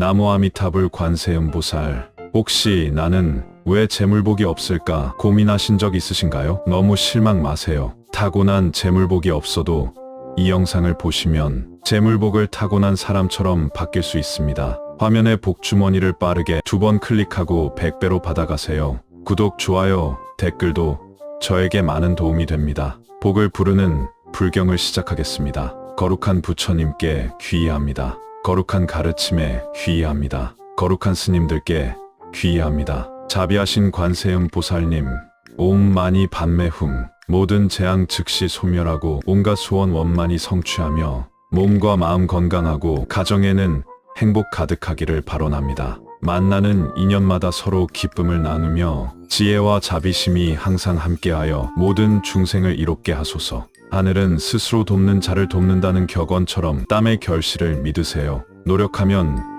나무 아미타불 관세음보살. 혹시 나는 왜 재물복이 없을까 고민하신 적 있으신가요? 너무 실망 마세요. 타고난 재물복이 없어도 이 영상을 보시면 재물복을 타고난 사람처럼 바뀔 수 있습니다. 화면의 복주머니를 빠르게 두 번 클릭하고 100배로 받아가세요. 구독, 좋아요, 댓글도 저에게 많은 도움이 됩니다. 복을 부르는 불경을 시작하겠습니다. 거룩한 부처님께 귀의합니다. 거룩한 가르침에 귀의합니다. 거룩한 스님들께 귀의합니다. 자비하신 관세음 보살님, 옴 마니 반매흠, 모든 재앙 즉시 소멸하고 온갖 소원 원만히 성취하며 몸과 마음 건강하고 가정에는 행복 가득하기를 발언합니다. 만나는 인연마다 서로 기쁨을 나누며 지혜와 자비심이 항상 함께하여 모든 중생을 이롭게 하소서. 하늘은 스스로 돕는 자를 돕는다는 격언처럼 땀의 결실을 믿으세요. 노력하면